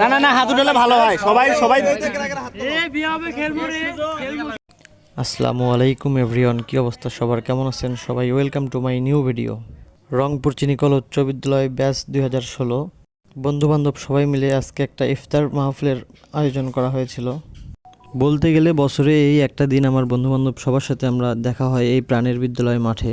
না না না হাত উঠালে ভালো হয়। সবাই সবাই আসসালামু আলাইকুম এভরিওয়ান। কী অবস্থা? সবার কেমন আছেন? সবাই welcome to my new video. Rangpur চিনিকল উচ্চ বিদ্যালয় ব্যাস দুই হাজার ষোলো। বন্ধুবান্ধব সবাই মিলে আজকে একটা ইফতার মাহফিলের আয়োজন করা হয়েছিল। বলতে গেলে বছরে এই একটা দিন আমার বন্ধুবান্ধব সবার সাথে আমরা দেখা হয় এই প্রাণের বিদ্যালয় মাঠে।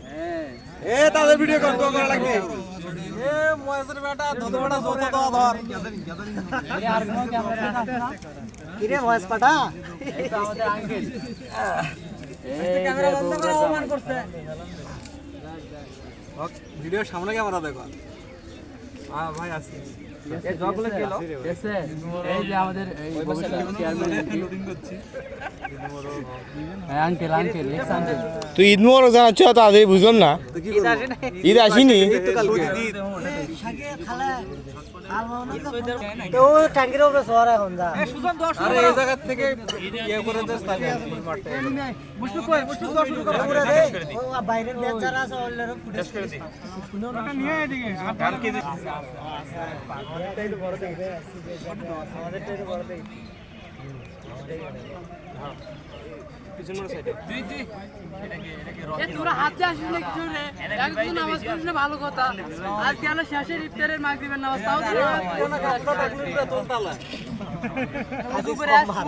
এ তাদের ভিডিও কল করা লাগবে। এ মহেশের বেটা ধদ বেটা জোতা দাও ধর কিরে মহেশ পাটা? আমাদের আঙ্কেল ক্যামেরা বন্ধ করে অপমান করছে। ভিডিও সামনে ক্যামেরা দেখো। হ্যাঁ ভাই আসি এই জগলে গেল। এসে এই যে আমাদের এই ভবিষ্যৎ চেয়ারম্যান হ্যাঁ আঙ্কেল আঙ্কেল তুই ঈদ মোবারক জানাচ্ছ তাদের বুঝলাম না। ঈদ আসিনি। তো ট্যাঙ্কির উপরে শহর এখন যা। আরে এই জায়গা থেকে ইয়ে করে দেস মুশফিক কই? মুশফিক দশ শুরু করো। পুরো দে। ও বাইরের বেচারা আছে ওলেরও ফুটেজ টাকা নিয়ে এদিকে। আর কি তোরা হাতে আসিস না কিছু রে একদিন নামাজ পড়িস না ভালো কথা। আর কেন শেষের ইফতারের মাগরিবের নামাজ? তাও দিলে দুপুরে আসব।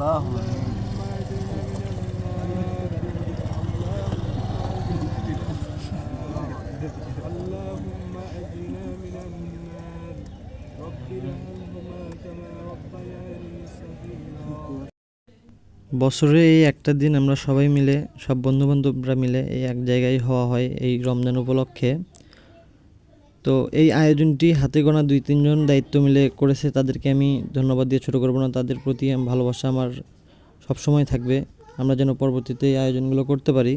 আল্লাহ اللهم أجنا من النار رب ارحمهما كما ربياني صغيرا বছরে এই একটা দিন আমরা সবাই মিলে সব বন্ধুবান্ধবরা মিলে এই এক জায়গায় হওয়া হয় এই রমজান উপলক্ষে তো এই আয়োজনটি হাতে গোনা দুই, তিনজন দায়িত্ব মিলে করেছে, তাদেরকে আমি ধন্যবাদ দিয়ে ছোটো করব না। তাদের প্রতি ভালোবাসা আমার সবসময় থাকবে। আমরা যেন পরবর্তীতে এই আয়োজনগুলো করতে পারি।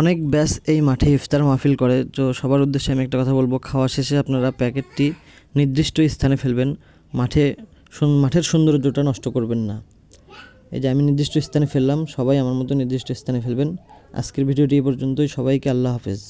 অনেক ব্যাস এই মাঠে ইফতার মাহফিল করে, তো সবার উদ্দেশ্যে আমি একটা কথা বলব। খাওয়া শেষে আপনারা প্যাকেটটি নির্দিষ্ট স্থানে ফেলবেন। মাঠে মাঠের সৌন্দর্যটা নষ্ট করবেন না। এই যে আমি নির্দিষ্ট স্থানে ফেললাম, সবাই আমার মতো নির্দিষ্ট স্থানে ফেলবেন। আজকের ভিডিওটি এই পর্যন্তই। সবাইকে আল্লাহ হাফেজ।